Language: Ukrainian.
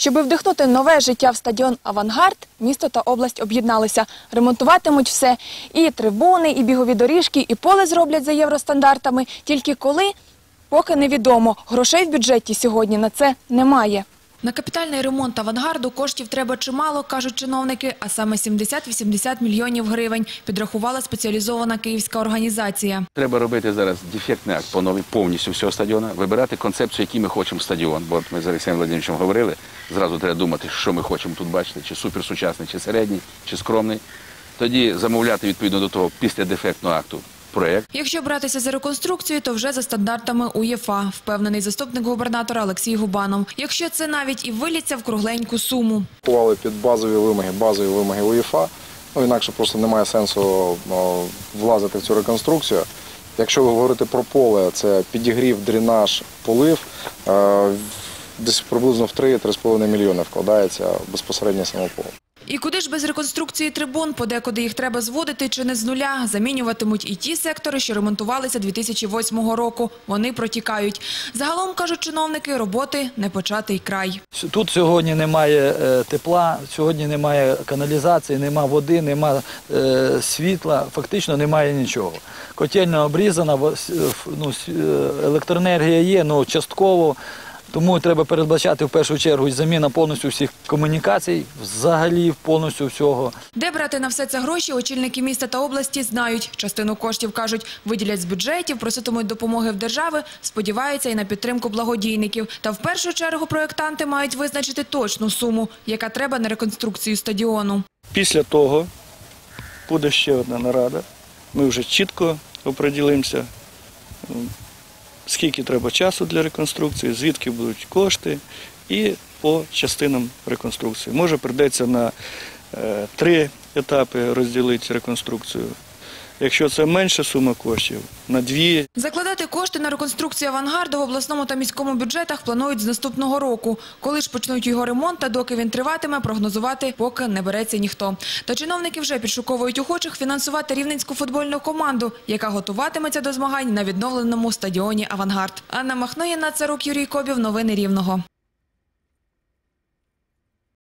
Щоби вдихнути нове життя в стадіон Авангард, місто та область об'єдналися. Ремонтуватимуть все. І трибуни, і бігові доріжки, і поле зроблять за євростандартами. Тільки коли, поки невідомо. Грошей в бюджеті сьогодні на це немає. На капітальний ремонт авангарду коштів треба чимало, кажуть чиновники, а саме 70-80 мільйонів гривень, підрахувала спеціалізована київська організація. Треба робити зараз дефектний акт по повністю всього стадіону, вибирати концепцію, який ми хочемо стадіон. Бо ми з Олексієм Владимировичем говорили, зразу треба думати, що ми хочемо тут бачити, чи суперсучасний, чи середній, чи скромний. Тоді замовляти відповідно до того після дефектного акту проєкт. Якщо братися за реконструкцію, то вже за стандартами УЄФА, впевнений заступник губернатора Олексій Губанов. Якщо це навіть і виліться в кругленьку суму. Рахували під базові вимоги, базові вимоги УЄФА. Ну, інакше просто немає сенсу о, влазити в цю реконструкцію. Якщо говорити про поле, це підігрів, дренаж, полив. Е, десь приблизно в 3-3,5 мільйони вкладається безпосередньо самополе. І куди ж без реконструкції трибун, подекуди їх треба зводити чи не з нуля, замінюватимуть і ті сектори, що ремонтувалися 2008 року. Вони протікають. Загалом, кажуть чиновники, роботи не початий край. Тут сьогодні немає е, тепла, сьогодні немає каналізації, немає води, немає е, світла, фактично немає нічого. Котельня обрізана, е, ну, електроенергія є, але частково. Тому треба передбачати в першу чергу заміна повністю всіх комунікацій, взагалі повністю всього. Де брати на все це гроші, очільники міста та області знають. Частину коштів, кажуть, виділять з бюджетів, проситимуть допомоги в держави, сподіваються і на підтримку благодійників. Та в першу чергу проєктанти мають визначити точну суму, яка треба на реконструкцію стадіону. Після того буде ще одна нарада. Ми вже чітко оприділимося, скільки треба часу для реконструкції, звідки будуть кошти і по частинам реконструкції. Може, прийдеться на е, три етапи розділити реконструкцію. Якщо це менша сума коштів, на дві Закладати кошти на реконструкцію авангарду в обласному та міському бюджетах планують з наступного року. Коли ж почнуть його ремонт та доки він триватиме, прогнозувати поки не береться ніхто. Та чиновники вже підшуковують охочих фінансувати рівненську футбольну команду, яка готуватиметься до змагань на відновленому стадіоні «Авангард». Анна Махноєна, Царук Юрій Кобів. Новини Рівного.